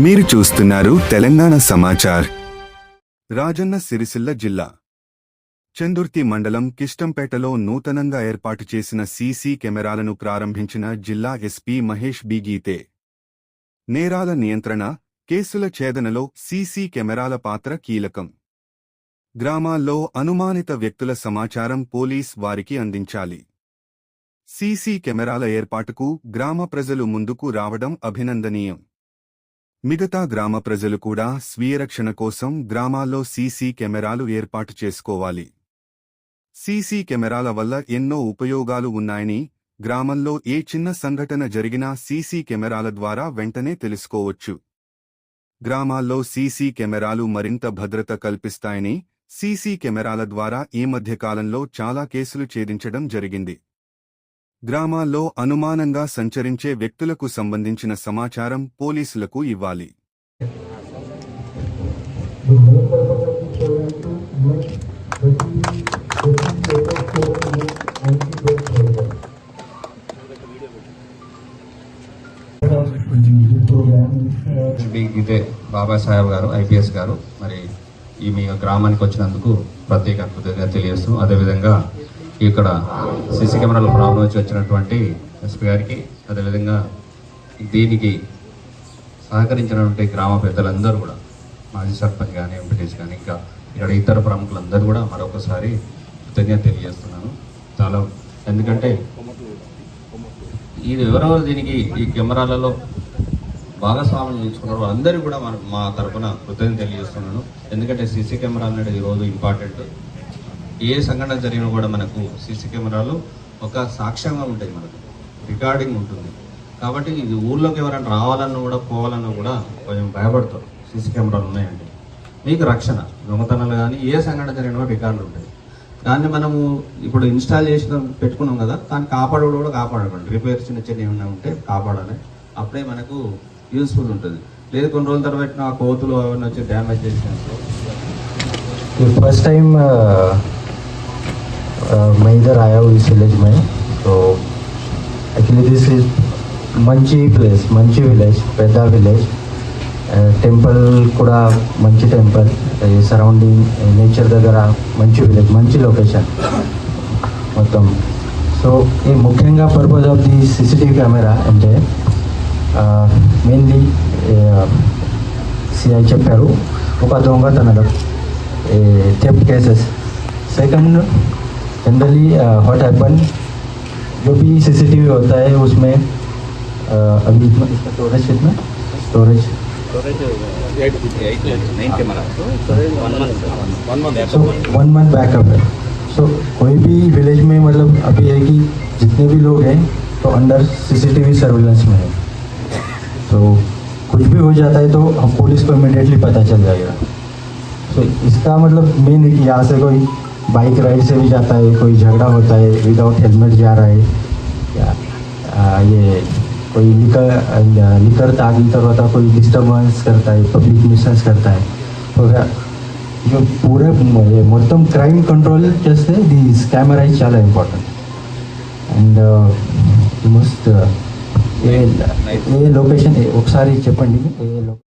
మీరు చూస్తున్నారు తెలంగాణ సమాచార్. రాజన్న సిరిసిల్ల జిల్లా. చందుర్తి మండలం కిష్టంపేటలో నూతనంగా ఏర్పాటు చేసిన సీసీ కెమెరాలను ప్రారంభించిన జిల్లా ఎస్పీ మహేష్ బి. గీతే. నేరాల నియంత్రణ కేసుల ఛేదనలో సీసీ కెమెరాల పాత్ర కీలకం. గ్రామాల్లో అనుమానిత వ్యక్తుల సమాచారం పోలీస్ వారికి అందించాలి. సీసీ కెమెరాల ఏర్పాటుకు గ్రామ ప్రజలు ముందుకు రావడం అభినందనీయం. మిగతా గ్రామ ప్రజలు కూడా స్వీయరక్షణ కోసం గ్రామాల్లో సీసీ కెమెరాలు ఏర్పాటు చేసుకోవాలి. సీసీ కెమెరాల వల్ల ఎన్నో ఉపయోగాలు ఉన్నాయని గ్రామంలో ఏ చిన్న సంఘటన జరిగినా సీసీ కెమెరాల ద్వారా వెంటనే తెలుసుకోవచ్చు. గ్రామాల్లో సీసీ కెమెరాలు మరింత భద్రత కల్పిస్తాయని సీసీ కెమెరాల ద్వారా ఈ మధ్యకాలంలో చాలా కేసులు ఛేదించడం జరిగింది. గ్రామాల్లో అనుమానంగా సంచరించే వ్యక్తులకు సంబంధించిన సమాచారం పోలీసులకు ఇవ్వాలి. ఇదే బాబాసాహెబ్ గారు ఐపీఎస్ గారు. మరి ఈ మీ గ్రామానికి వచ్చినందుకు ప్రత్యేక కృతజ్ఞత తెలియజేస్తూ అదేవిధంగా ఇక్కడ సీసీ కెమెరాల ప్రాబ్లం వచ్చి వచ్చినటువంటి ఎస్పీ గారికి అదేవిధంగా దీనికి సహకరించినటువంటి గ్రామ పెద్దలందరూ కూడా మాజీ సర్పంచ్ కానీ ఎంపీటీస్ కానీ ఇంకా ఇక్కడ ఇతర ప్రముఖులందరూ కూడా మరొకసారి కృతజ్ఞత తెలియజేస్తున్నాను. చాలా ఎందుకంటే ఇది ఎవరెవరు దీనికి ఈ కెమెరాలలో భాగస్వామ్యం చేసుకున్నారు అందరికీ కూడా మన మా తరపున కృతజ్ఞత తెలియజేస్తున్నాను. ఎందుకంటే సీసీ కెమెరా అనేది ఈరోజు ఇంపార్టెంట్. ఏ సంఘటన జరిగినా కూడా మనకు సీసీ కెమెరాలు ఒక సాక్ష్యంగా ఉంటాయి మనకు. రికార్డింగ్ ఉంటుంది. కాబట్టి ఇది ఊళ్ళోకి ఎవరైనా రావాలన్నా కూడా పోవాలన్నా కూడా కొంచెం భయపడతారు. సీసీ కెమెరాలు ఉన్నాయండి మీకు రక్షణ దొంగతనాలు కానీ ఏ సంఘటన జరిగినా రికార్డులు ఉంటాయి. దాన్ని మనము ఇప్పుడు ఇన్స్టాల్ చేసిన పెట్టుకున్నాం కదా దాన్ని కాపాడడం కూడా కాపాడకండి. రిపేర్ చిన్న చిన్న ఏమైనా ఉంటే కాపాడాలి. అప్పుడే మనకు యూస్ఫుల్ ఉంటుంది. లేదు కొన్ని రోజుల తర్వాత కోతులు అవన్నీ వచ్చి డ్యామేజ్ చేసినప్పుడు ఫస్ట్ టైం मैं इधर आया हूँ इस विलेज में तो एक्चुअली दिस इज మంచి ప్లేస్ మంచి విలేజ్ పెద్ద విలేజ్ టెంపుల్ కూడా మంచి టెంపుల్ సరౌండింగ్ నేచర్ దగ్గర మంచి విలేజ్ మంచి లొకేషన్ మొత్తం సో ఈ ముఖ్యంగా purpose of the CCTV camera అంటే మెయిన్లీ సిఐ చెప్పారు ఒక దొంగతనాలు theft cases second generally what happen जो भी सीसीटीवी होता है उसमें uh, अभी इसका स्टोरेज कितना? स्टोरेज वन मंथ बैकअप है सो कोई भी विलेज में मतलब अभी है कि जितने भी लोग हैं तो अंडर सीसीटीवी सर्विलेंस में है। तो कुछ भी हो जाता है तो हम पुलिस को इमिडिएटली पता चल जाएगा। तो इसका मतलब मेन है कि यहाँ से कोई बाइक राइड से भी जाता है कोई झगड़ा होता है विदाउट हेलमेट जा रहा है या आ, ये कोई लिकर लिकर तागी తర్వాత कोई డిస్టర్బెన్స్ करता है పబ్లిక్ న్యూసెన్స్ करता है तो जो पूरे ये మొత్తం క్రైమ్ కంట్రోల్ చేస్తే ది కెమెరా ఇస్ చాలా important and must A A location ఒకసారి చెప్పండి ఏ లొకేషన్